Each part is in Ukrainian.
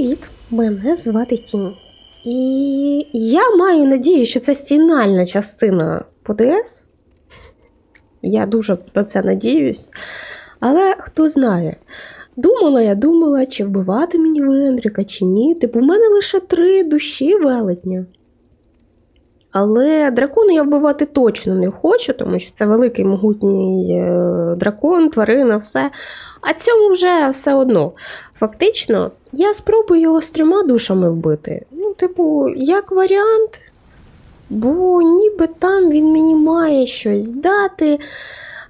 Привіт! Мене звати Тінь. І я маю надію, що це фінальна частина по ДС. Я дуже на це надіюсь. Але хто знає. Думала, я думала, чи вбивати мені Вендріка, чи ні. Типу, в мене лише три душі велетня. Але дракона я вбивати точно не хочу, тому що це великий могутній е, дракон, тварина, все. А цьому вже все одно. Фактично, я спробую його з трьома душами вбити. Ну, типу, як варіант, бо ніби там він мені має щось дати.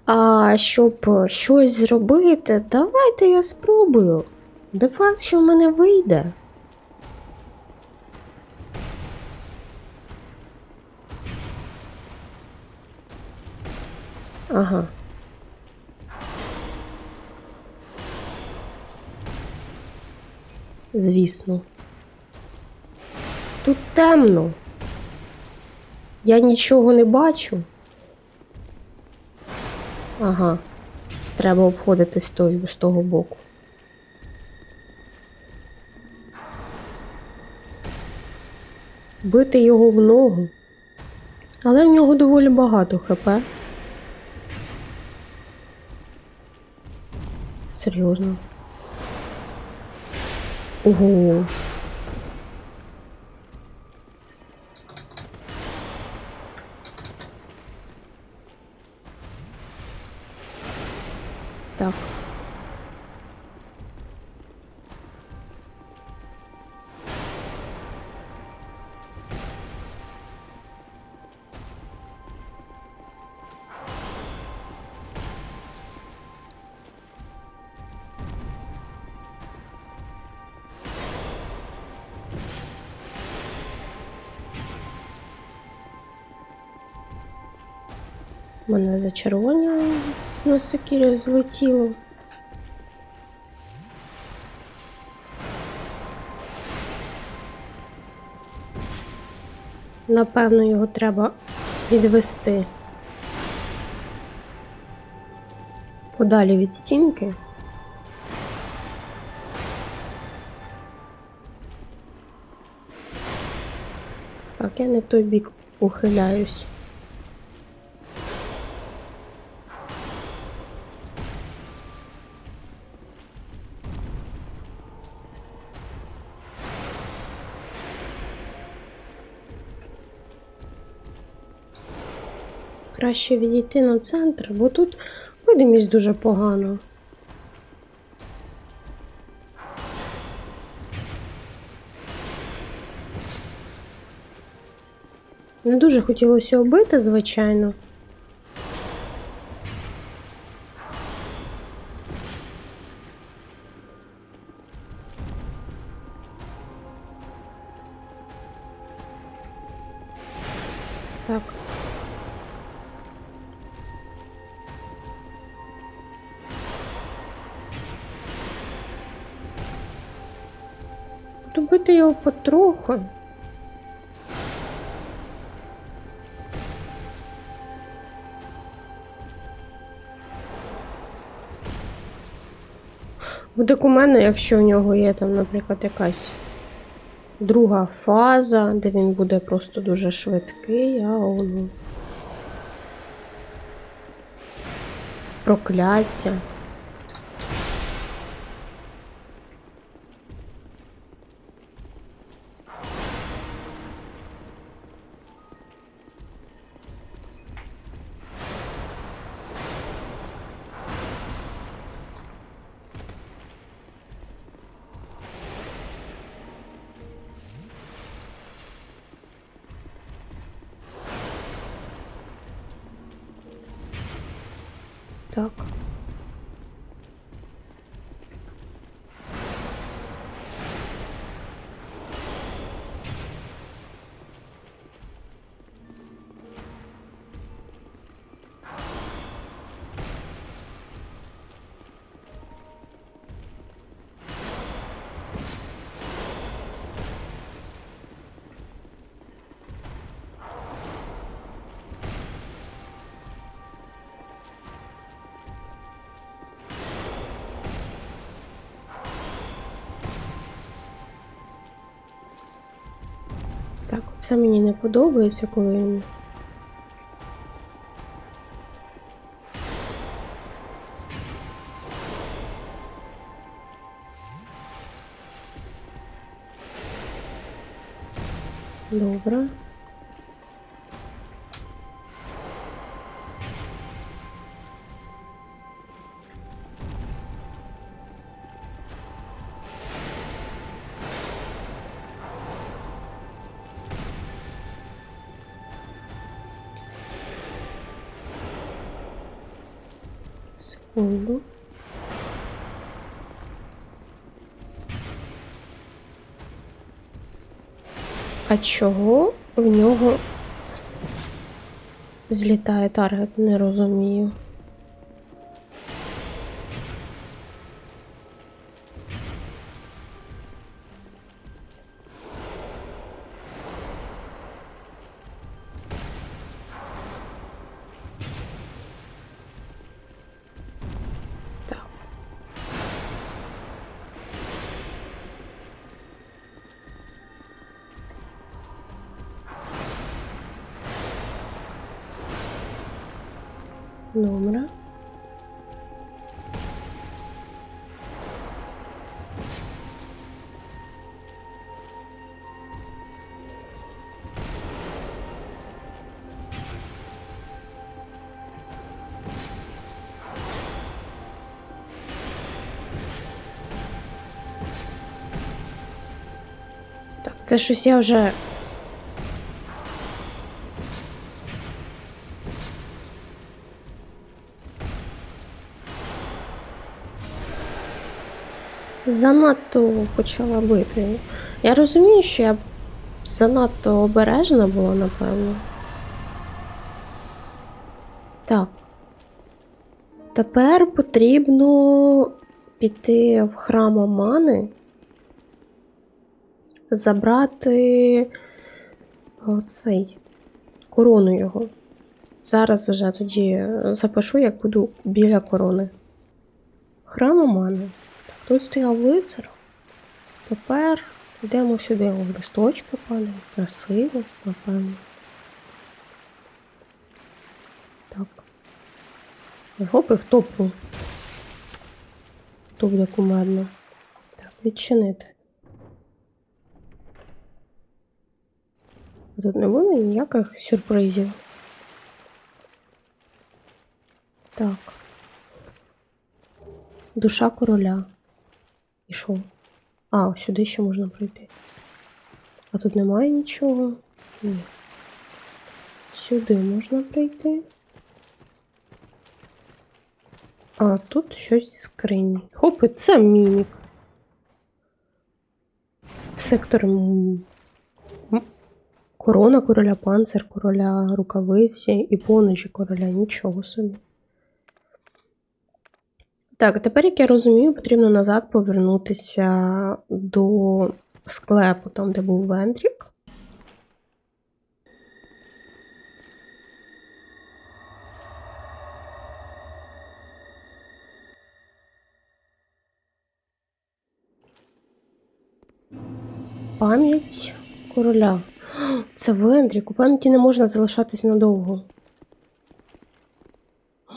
А щоб щось зробити, давайте я спробую. Де факт, що в мене вийде. Ага. Звісно. Тут темно. Я нічого не бачу. Ага. Треба обходити з того, з того боку. Бити його в ногу. Але в нього доволі багато ХП. Серйозно. Ого. Так. Мене зачарування з носокірів злетіло. Напевно, його треба відвести подалі від стінки. Так, я не той бік ухиляюсь. Краще відійти на центр, бо тут видимість дуже погана. Не дуже хотілося обити, звичайно. Потроху. Буде куменно, якщо в нього є там, наприклад, якась друга фаза, де він буде просто дуже швидкий, а воно. Прокляття. Це мені не подобається, коли Секунду. А чого в нього злітає таргет? Не розумію. Добре. Так, це щось я вже занадто почала бити. Я розумію, що я занадто обережна була, напевно. Так. Тепер потрібно піти в храм Омани, забрати оцей корону його. Зараз вже тоді запишу, як буду біля корони. Храм Омани. Тут стояв лицар. Тепер йдемо сюди. О, листочки падають. Красиво, напевно. Так. Гоп і в топу. Тут буде. Так, відчинити. Тут не буде ніяких сюрпризів. Так. Душа короля. І що? А, сюди ще можна пройти. А тут немає нічого? Ні. Сюди можна прийти. А, тут щось в скрині. Хоп, і це мімік. Сектор. Корона короля, панцир короля, рукавиці і поножі короля. Нічого собі. Так, тепер, як я розумію, потрібно назад повернутися до склепу, там, де був Вендрік. Пам'ять короля. Це Вендрік. У пам'яті не можна залишатись надовго.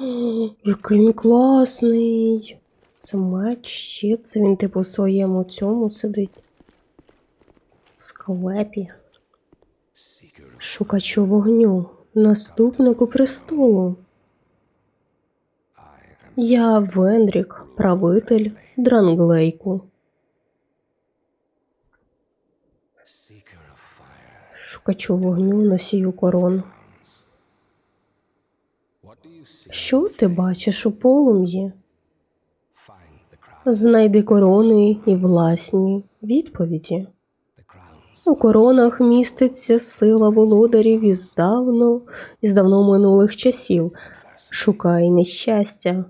О, Який він класний. Це меч, щит. Це він, типу, в своєму цьому сидить. В склепі. Шукачу вогню. Наступнику престолу. Я Вендрік, правитель Дранглейку. Шукачу вогню носію корон. Що ти бачиш у полум'ї? Знайди корони і власні відповіді. У коронах міститься сила володарів із давно, із давно минулих часів. Шукай нещастя.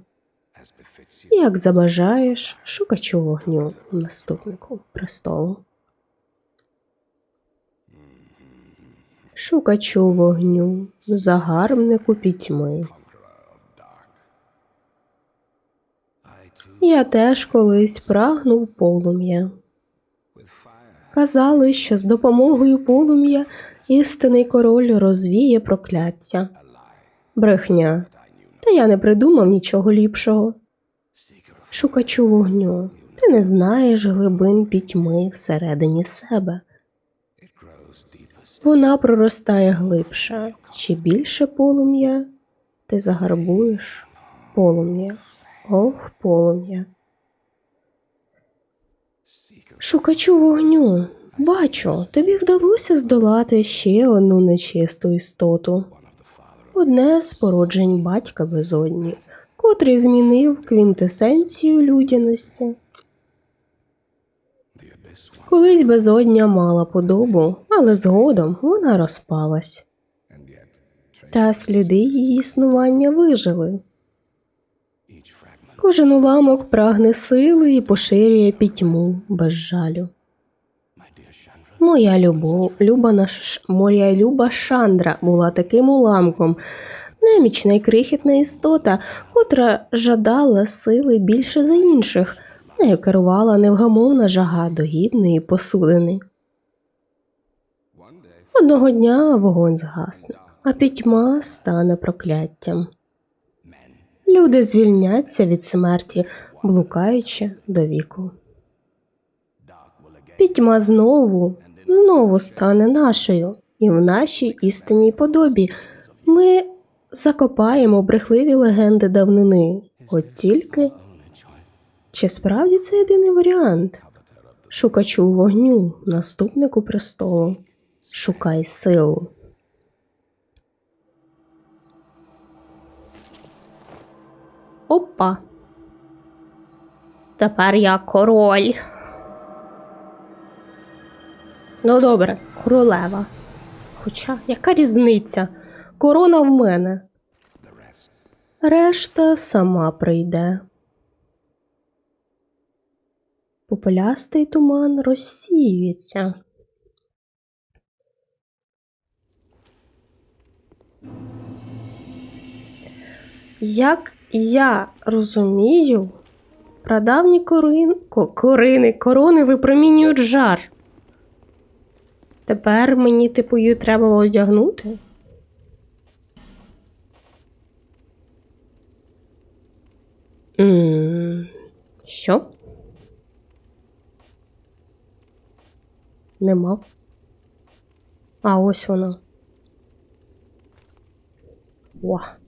Як забажаєш, шукачу вогню наступнику престолу. Шукачу вогню, загарбнику пітьми. Я теж колись прагнув полум'я. Казали, що з допомогою полум'я істинний король розвіє прокляття. Брехня. Та я не придумав нічого ліпшого. Шукачу вогню, ти не знаєш глибин пітьми всередині себе. Вона проростає глибше. Чи більше полум'я ти загарбуєш полум'я. Ох, полум'я. Шукачу вогню. Бачу, тобі вдалося здолати ще одну нечисту істоту. Одне з породжень батька безодні, котрий змінив квінтесенцію людяності. Колись безодня мала подобу, але згодом вона розпалась, та сліди її існування вижили. Кожен уламок прагне сили і поширює пітьму без жалю. Моя любов, люба наш, моя люба Шандра була таким уламком, немічна й крихітна істота, котра жадала сили більше за інших, нею керувала невгамовна жага до гідної посудини. Одного дня вогонь згасне, а пітьма стане прокляттям. Люди звільняться від смерті, блукаючи до віку. Пітьма знову, знову стане нашою, і в нашій істинній подобі ми закопаємо брехливі легенди давнини. От тільки чи справді це єдиний варіант? Шукачу вогню, наступнику престолу. Шукай силу. Опа. Тепер я король. Ну добре, королева. Хоча яка різниця? Корона в мене. Решта сама прийде. Попелястий туман розсіюється. Як я розумію, прадавні корин... корини, корони випромінюють жар. Тепер мені типу її треба одягнути. М, Що? Нема. А ось вона. Все.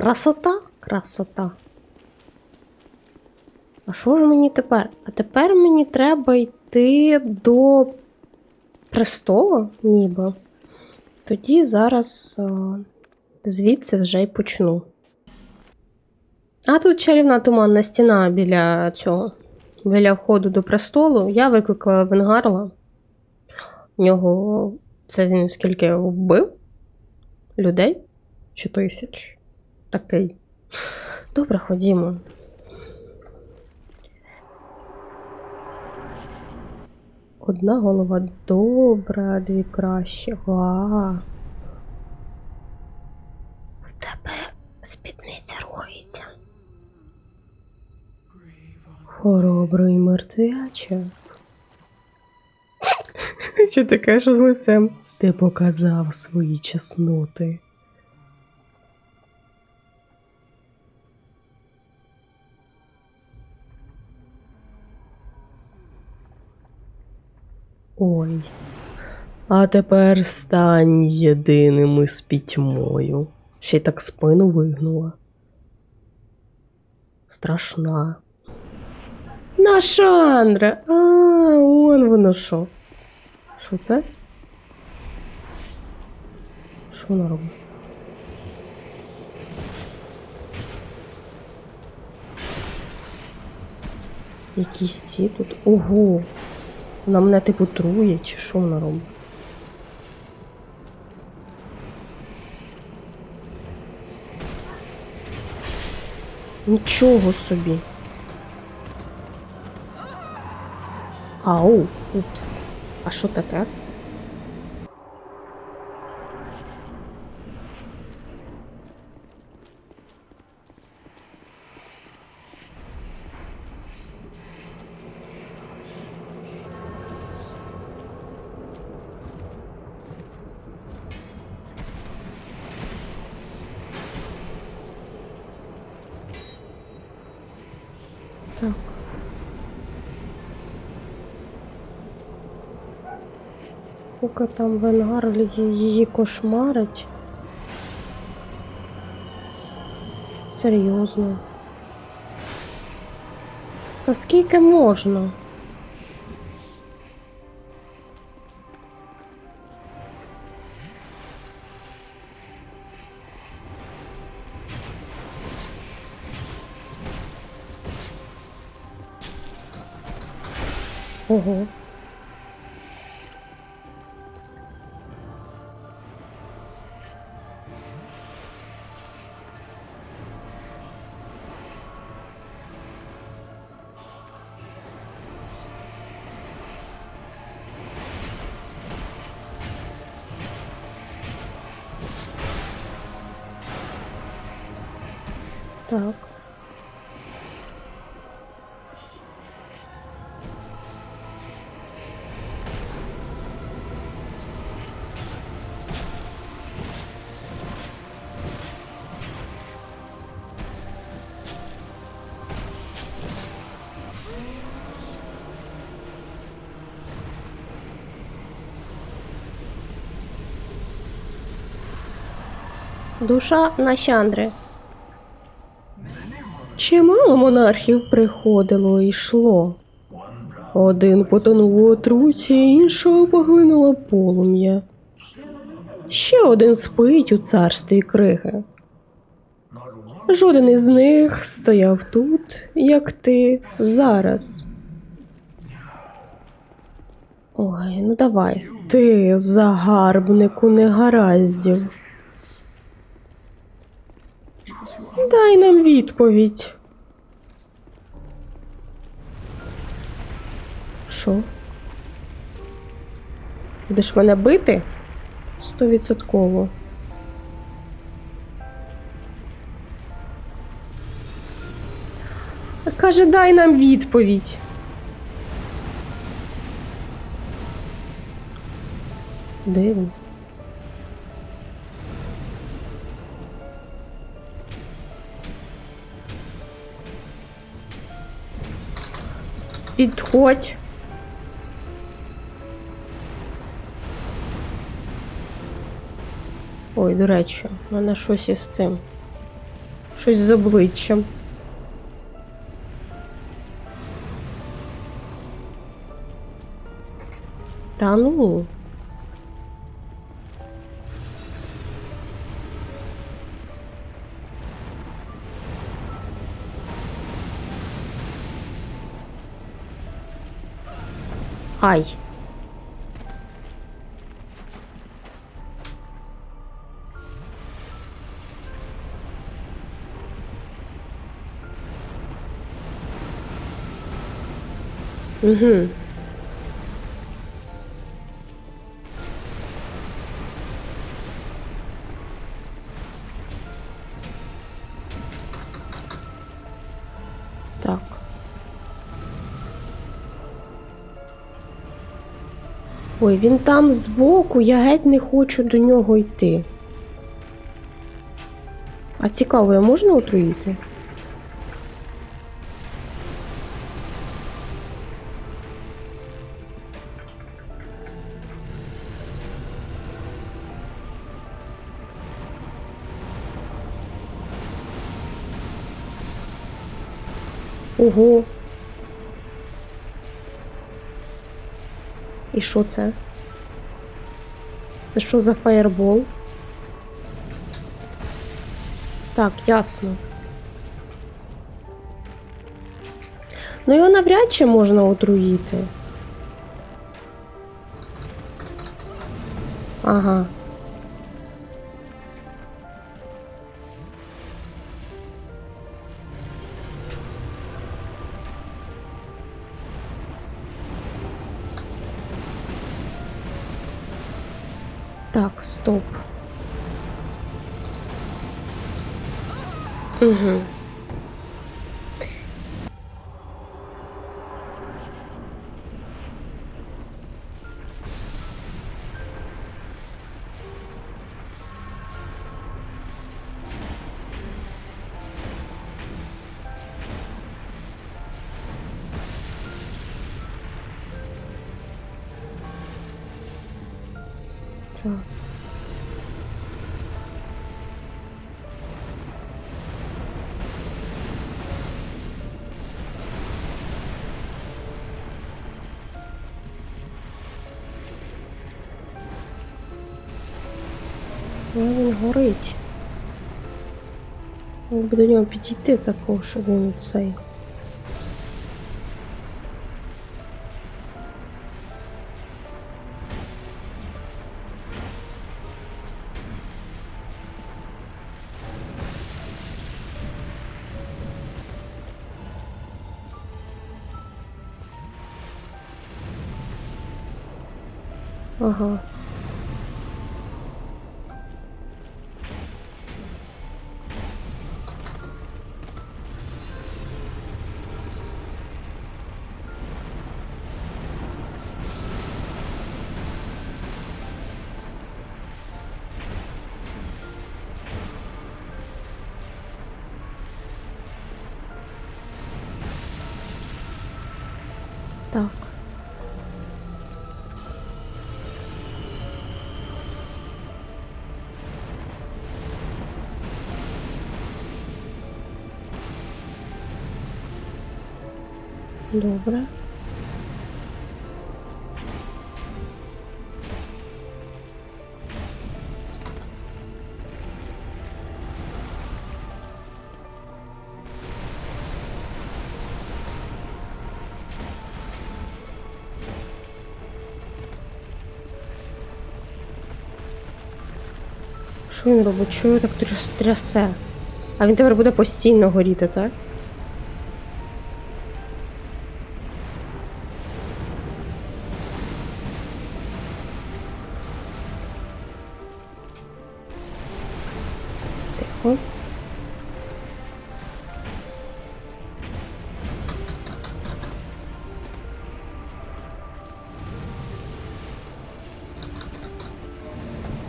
Красота, красота. А що ж мені тепер? А тепер мені треба йти до престолу, ніби. Тоді зараз о, звідси вже й почну. А тут чарівна туманна стіна біля цього, біля входу до престолу. Я викликала Венгарла. В нього це він скільки вбив людей? Чи тисяч? Такий. Добре, ходімо. Одна голова добра, дві кращі. Га. В тебе спідниця рухається. Хоробрий мертвяче. Чи ти кажеш з лицем? Ти показав свої чесноти. Ой. А тепер стань єдиним із пітьмою. Ще й так спину вигнула. Страшна. Наша Андра! А, он воно що. Що це? Що вона робить? Якісь ці тут. Ого! Вона мене типу трує, чи що вона робить? Нічого собі. Ау, упс. А що таке? Там Венгар її кошмарить. Серйозно. Та скільки можна? Ого. Душа Нащандри. Чимало монархів приходило і йшло. Один потонув у отруті, іншого поглинуло полум'я. Ще один спить у царстві криги. Жоден із них стояв тут, як ти зараз. Ой, ну давай. Ти, загарбнику негараздів. Дай нам відповідь. Що? Будеш мене бити? Стовідсотково. Каже, дай нам відповідь. Де він? Відходь. Ой, до речі, в мене щось із цим. Щось з обличчям. Та ну. Ай. Угу. Ой, він там збоку, я геть не хочу до нього йти. А цікаво, я можна отруїти? Ого. І що це? Це що за фаєрбол? Так, ясно. Ну його навряд чи можна отруїти. Ага. Так, стоп. Угу. горить. Якби до нього підійти такого, щоб він цей. Ага. Добре. Що він робить? Чого його так тряс- трясе? А він тепер буде постійно горіти, так?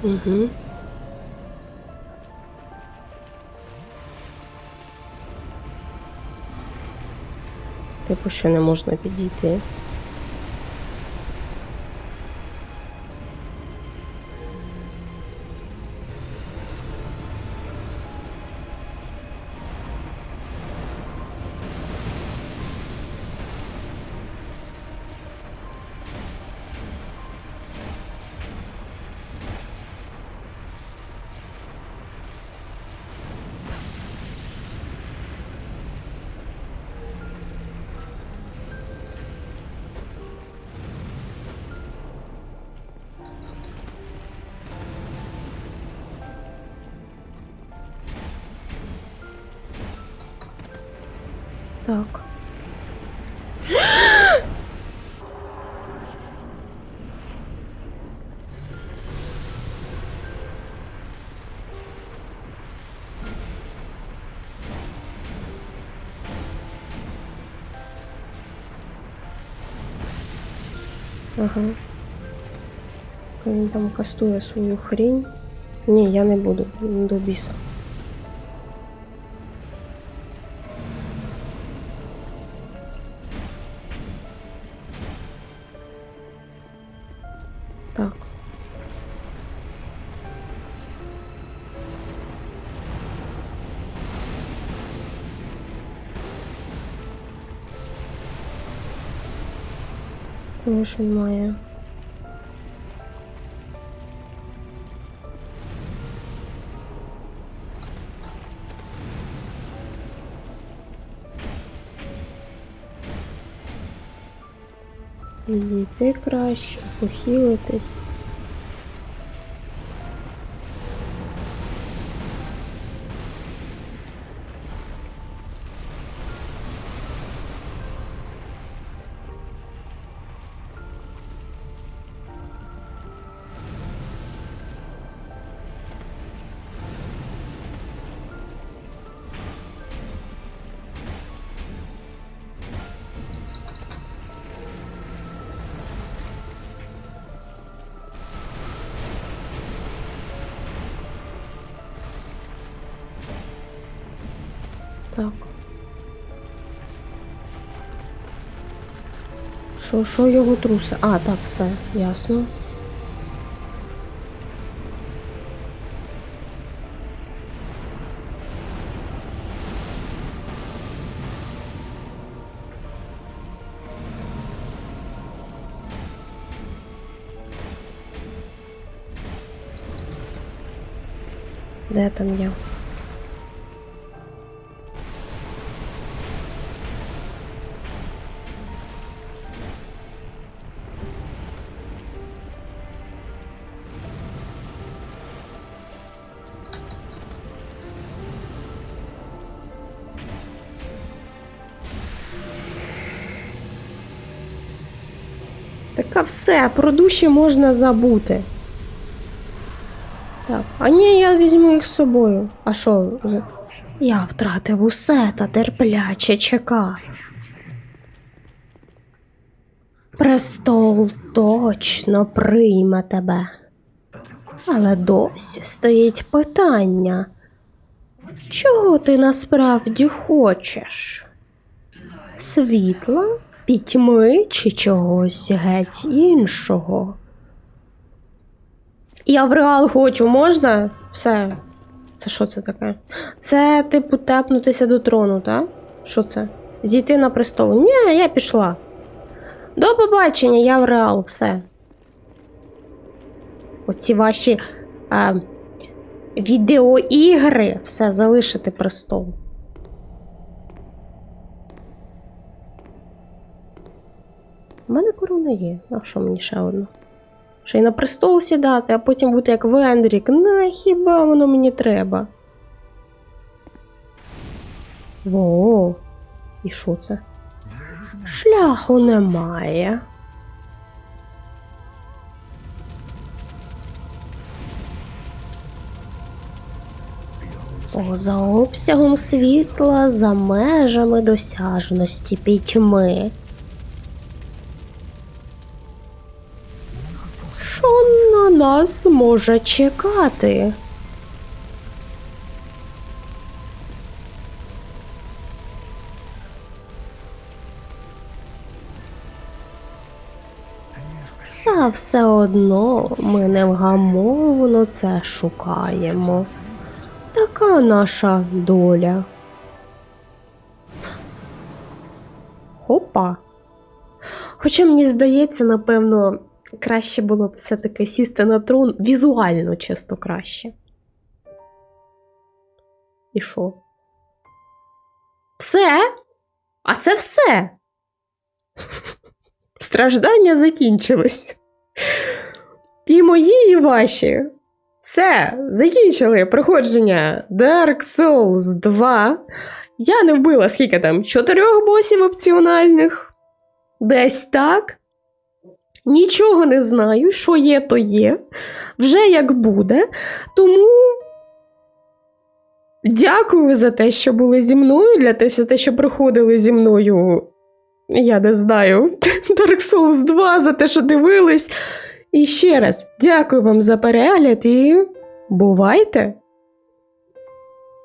Угу. Типу, що не можна підійти. Ага. Він там кастує свою хрінь. Ні, я не буду до біса. Коли ж він має? Відійти краще, похилитись. Що що його труси? А, так, все, ясно. Де там я? Така все, про душі можна забути. Так, а ні, я візьму їх з собою. А що? Я втратив усе та терпляче чекав. Престол точно прийме тебе. Але досі стоїть питання. Чого ти насправді хочеш? Світла, пітьми чи чогось геть іншого? Я в реал хочу, можна? Все. Це що це таке? Це, типу, тепнутися до трону, так? Що це? Зійти на престол. Ні, я пішла. До побачення, я в реал, все. Оці ваші а, відеоігри, все, залишити престол. У мене корона є. А що мені ще одна? Ще й на престол сідати, а потім бути як Вендрік. На хіба воно мені треба? Во. І що це? Шляху немає. Поза обсягом світла, за межами досяжності пітьми. Нас може чекати? Та все одно ми невгамовно це шукаємо. Така наша доля. Хопа. Хоча мені здається, напевно, краще було б все-таки сісти на трон візуально чисто краще. І що? Все? А це все. Страждання закінчились. І мої, і ваші. Все, закінчили проходження Dark Souls 2. Я не вбила скільки там? Чотирьох босів опціональних. Десь так. Нічого не знаю, що є, то є. Вже як буде. Тому дякую за те, що були зі мною, для те, за те, що приходили зі мною. Я не знаю, Dark Souls 2, за те, що дивились. І ще раз дякую вам за перегляд і бувайте!